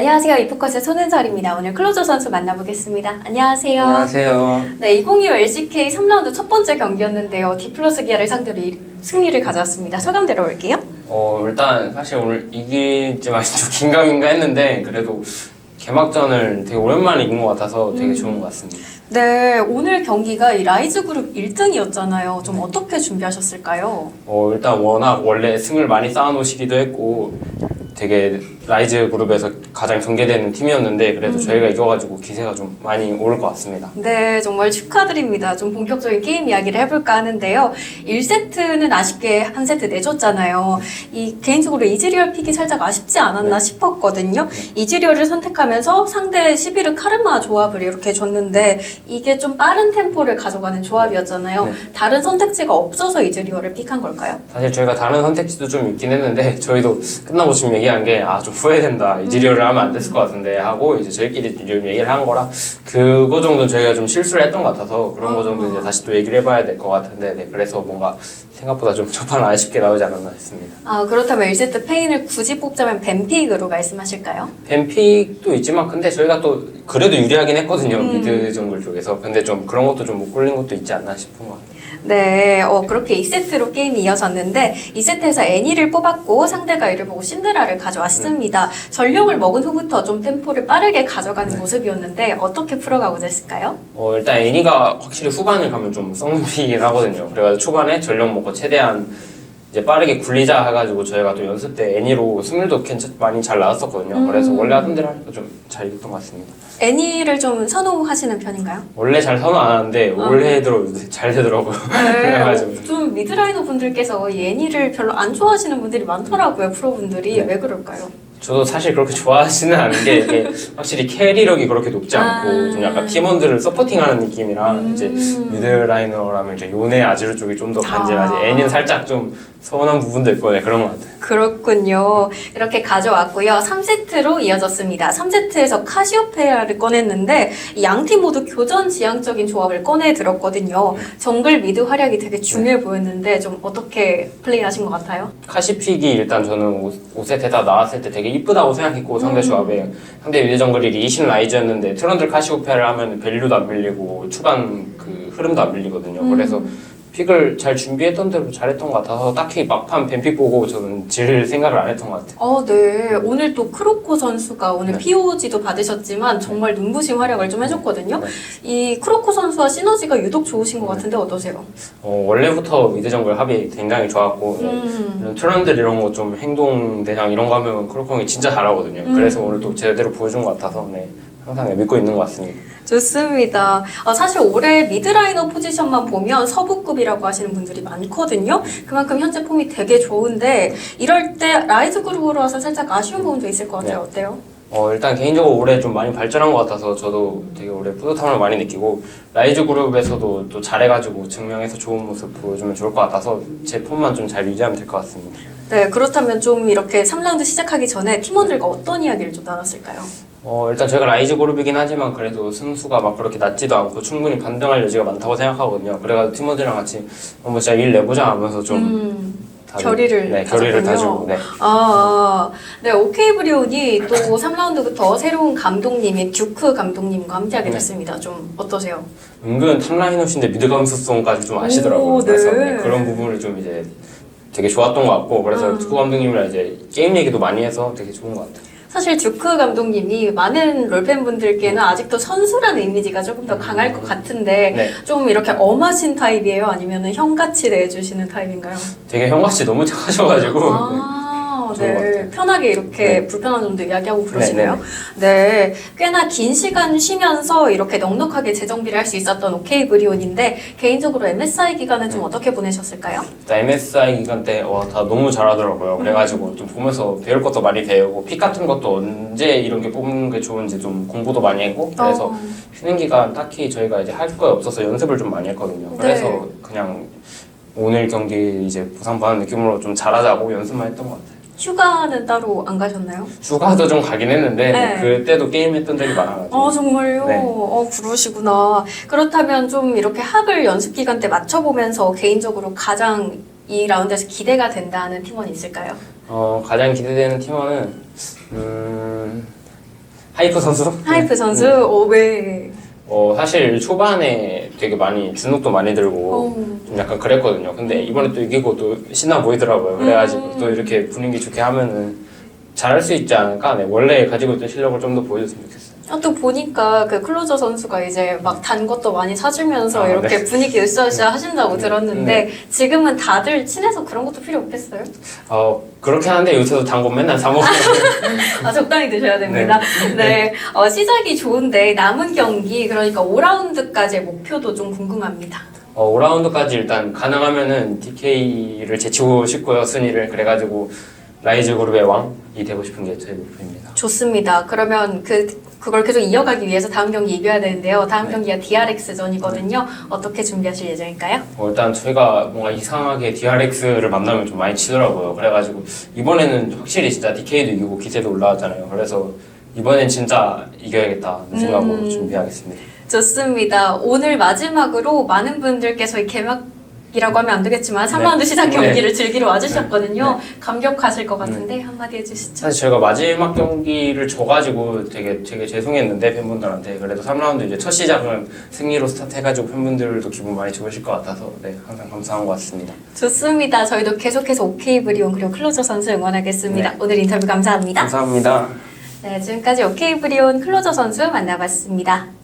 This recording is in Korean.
안녕하세요. 이프컷의 손은설입니다. 오늘 클로저 선수 만나보겠습니다. 안녕하세요. 안녕하세요. 네, 2025 LCK 3라운드 첫 번째 경기였는데요. 디플러스 기아를 상대로 이- 승리를 가져왔습니다. 소감 들어볼게요. 어, 일단 사실 오늘 이길지만 좀 긴가민가 했는데 그래도 개막전을 되게 오랜만에 이긴 것 같아서 되게 좋은 것 같습니다. 네, 오늘 경기가 이 라이즈 그룹 1등이었잖아요. 좀 어떻게 준비하셨을까요? 어, 일단 워낙 원래 승을 많이 쌓아놓으시기도 했고 되게 라이즈 그룹에서 가장 경계되는 팀이었는데 그래도 저희가 이겨가지고 기세가 좀 많이 오를 것 같습니다. 네, 정말 축하드립니다. 좀 본격적인 게임 이야기를 해볼까 하는데요. 1세트는 아쉽게 한 세트 내줬잖아요. 이 개인적으로 이즈리얼 픽이 살짝 아쉽지 않았나 네. 싶었거든요. 이즈리얼을 선택하면서 상대 11을 카르마 조합을 이렇게 줬는데 이게 좀 빠른 템포를 가져가는 조합이었잖아요. 네. 다른 선택지가 없어서 이즈리얼을 픽한 걸까요? 사실 저희가 다른 선택지도 좀 있긴 했는데 저희도 끝나고 지금 얘기 한 게 아 좀 후회된다 이지리얼을 하면 안 됐을 것 같은데 하고 이제 저희끼리 좀 얘기를 한 거라 그거 정도 저희가 좀 실수를 했던 것 같아서 그런 거 정도 이제 다시 또 얘기를 해봐야 될 것 같은데 네, 그래서 뭔가 생각보다 좀 첫판 아쉽게 나오지 않았나 했습니다. 아, 그렇다면 1세트 페인을 굳이 뽑자면 뱀픽으로 말씀하실까요? 뱀픽도 있지만 근데 저희가 또 그래도 유리하긴 했거든요 음. 미드 정글 쪽에서 근데 좀 그런 것도 좀못 골린 것도 있지 않나 싶은 것 같아요. 네, 어, 그렇게 2세트로 게임이 이어졌는데 2세트에서 애니를 뽑았고 상대가 이를 보고 신드라를 가져왔습니다. 전력을 먹은 후부터 좀 템포를 빠르게 가져가는 모습이었는데 어떻게 풀어가고자 했을까요? 어, 일단 애니가 확실히 후반을 가면 좀 썩는 피이긴 하거든요. 그래가지고 초반에 전력 먹고 최대한 이제 빠르게 굴리자 해가지고 저희가 또 연습 때 애니로 승률도 괜찮 많이 잘 나왔었거든요. 그래서 음. 원래 하던 대로 하니까 좀잘 이겼던 것 같습니다. 애니를 좀 선호하시는 편인가요? 원래 잘 선호 안 하는데 아. 올해 들어 잘 되더라고요. 네, 좀 미드라이너 분들께서 이 애니를 별로 안 좋아하시는 분들이 많더라고요, 프로분들이. 네. 왜 그럴까요? 저도 사실 그렇게 좋아하지는 않은 게 이게 확실히 캐리력이 그렇게 높지 않고 아. 좀 약간 팀원들을 서포팅하는 느낌이라 음. 이제 미드라이너라면 이제 요네 아지르 쪽이 좀 더 간지나지 아. 애니는 살짝 좀 서운한 부분도 있고 네, 그런 것 같아요. 그렇군요. 이렇게 가져왔고요. 3세트로 이어졌습니다. 3세트에서 카시오페아를 꺼냈는데 이 양팀 모두 교전 지향적인 조합을 꺼내 들었거든요. 정글 미드 활약이 되게 중요해 보였는데 좀 어떻게 플레이하신 것 같아요? 카시픽이 일단 저는 5세트 다 나왔을 때 되게 이쁘다고 생각했고 상대 조합에. 상대 미드 정글이 리신 라이즈였는데 트런들 카시오페를 하면 밸류도 안 밀리고 초반 그 흐름도 안 밀리거든요. 그래서 픽을 잘 준비했던 대로 잘했던 것 같아서 딱히 막판 뱀픽 보고 저는 질 생각을 안 했던 것 같아요. 어, 네. 오늘 또 크로코 선수가 오늘 네. POG도 받으셨지만 정말 눈부신 활약을 좀 해줬거든요. 네. 이 크로코 선수와 시너지가 유독 좋으신 것 같은데 어떠세요? 어, 원래부터 미드 정글 합이 굉장히 좋았고 음. 이런 트런들 이런 거 좀 행동 대장 이런 거 하면 크로콩이 진짜 잘하거든요. 음. 그래서 오늘 또 제대로 보여준 것 같아서 네, 항상 믿고 있는 것 같습니다. 좋습니다. 어, 사실 올해 미드라이너 포지션만 보면 서부급이라고 하시는 분들이 많거든요. 그만큼 현재 폼이 되게 좋은데 이럴 때 라이즈 그룹으로 와서 살짝 아쉬운 부분도 있을 것 같아요. 어때요? 어, 일단 개인적으로 올해 좀 많이 발전한 것 같아서 저도 되게 올해 뿌듯함을 많이 느끼고 라이즈 그룹에서도 또 잘해가지고 증명해서 좋은 모습 보여주면 좋을 것 같아서 제 폼만 좀 잘 유지하면 될 것 같습니다. 네, 그렇다면 좀 이렇게 3라운드 시작하기 전에 팀원들과 어떤 이야기를 좀 나눴을까요? 어, 일단 저희가 라이즈 그룹이긴 하지만 그래도 승수가 막 그렇게 낮지도 않고 충분히 반등할 여지가 많다고 생각하거든요. 그래가지고 팀원들이랑 같이 한번 진짜 일 내보자 하면서 좀 음, 다들- 결의를 네, 결의를. 다지고 네. 아, 네, 오케이 브리온이 또 3라운드부터 새로운 감독님인 듀크 감독님과 함께하게 네. 됐습니다. 좀 어떠세요? 은근 탑라인업인데 미드 감수성까지 좀 오, 아시더라고요. 그래서 네. 네, 그런 부분을 좀 이제 되게 좋았던 것 같고 그래서 음. 투구 감독님이랑 이제 게임 얘기도 많이 해서 되게 좋은 것 같아요. 사실 듀크 감독님이 많은 롤팬분들께는 아직도 선수라는 이미지가 조금 더 강할 것 같은데 네, 좀 이렇게 엄하신 타입이에요? 아니면 형같이 내주시는 타입인가요? 되게 형같이 너무 착하셔가지고. 아, 것 네. 편하게 이렇게 네. 불편한 점도 이야기하고 그러시네요. 네, 네, 꽤나 긴 시간 쉬면서 이렇게 넉넉하게 재정비를 할 수 있었던 오케이 브리온인데 개인적으로 MSI 기간은 네. 좀 어떻게 보내셨을까요? 일단 MSI 기간 때 와 다 너무 잘하더라고요. 그래가지고 좀 보면서 배울 것도 많이 배우고 픽 같은 것도 언제 이런 게 뽑는 게 좋은지 좀 공부도 많이 했고 그래서 어, 쉬는 기간 딱히 저희가 이제 할 거 없어서 연습을 좀 많이 했거든요. 네. 그래서 그냥 오늘 경기 이제 부상 받는 느낌으로 좀 잘하자고 연습만 했던 것 같아요. 휴가는 따로 안 가셨나요? 휴가도 좀 가긴 했는데 네. 그때도 게임했던 적이 많아가지고 어, 정말요? 네. 어, 그러시구나. 그렇다면 좀 이렇게 학을 연습 기간 때 맞춰보면서 개인적으로 가장 이 라운드에서 기대가 된다는 팀원이 있을까요? 어, 가장 기대되는 팀원은 음, 하이프 선수? 하이프 선수, 음. 어, 왜? 어, 사실 초반에 되게 많이 주눅도 많이 들고 어. 좀 약간 그랬거든요. 근데 이번에 또 이기고 또 신나 보이더라고요. 그래가지고 음. 또 이렇게 분위기 좋게 하면은 잘할 수 있지 않을까? 네, 원래 가지고 있던 실력을 좀 더 보여줬으면 좋겠어요. 아, 또 보니까 그 클로저 선수가 이제 막 단 것도 많이 사주면서 아, 이렇게 네. 분위기 으쌰으쌰 하신다고 네. 들었는데 지금은 다들 친해서 그런 것도 필요 없겠어요? 어, 그렇긴 한데 요새도 단 거 맨날 사 먹어요. 아, 적당히 드셔야 됩니다. 네. 어, 시작이 좋은데 남은 경기, 그러니까 5라운드까지의 목표도 좀 궁금합니다. 어, 5라운드까지 일단 가능하면은 DK를 제치고 싶고요, 순위를. 그래가지고 라이즈 그룹의 왕이 되고 싶은 게 제 목표입니다. 좋습니다. 그러면 그, 그걸 계속 이어가기 위해서 다음 경기 이겨야 되는데요. 다음 네. 경기가 DRX전이거든요. 어떻게 준비하실 예정일까요? 어, 일단 저희가 뭔가 이상하게 DRX를 만나면 좀 많이 치더라고요. 그래가지고 이번에는 확실히 진짜 DK도 이기고 기세도 올라왔잖아요. 그래서 이번엔 진짜 이겨야겠다는 생각으로 음. 준비하겠습니다. 좋습니다. 오늘 마지막으로 많은 분들께서 이 개막 이라고 하면 안 되겠지만 3라운드 시작 네. 경기를 즐기러 와주셨거든요. 감격하실 것 같은데 한마디 해주시죠. 사실 저희가 마지막 경기를 져가지고 되게 되게 죄송했는데 팬분들한테 그래도 3라운드 이제 첫 시작은 승리로 스타트해가지고 팬분들도 기분 많이 좋으실 것 같아서 네 항상 감사한 것 같습니다. 좋습니다. 저희도 계속해서 OK 브리온 그리고 클로저 선수 응원하겠습니다. 네. 오늘 인터뷰 감사합니다. 감사합니다. 네, 지금까지 OK 브리온 클로저 선수 만나봤습니다.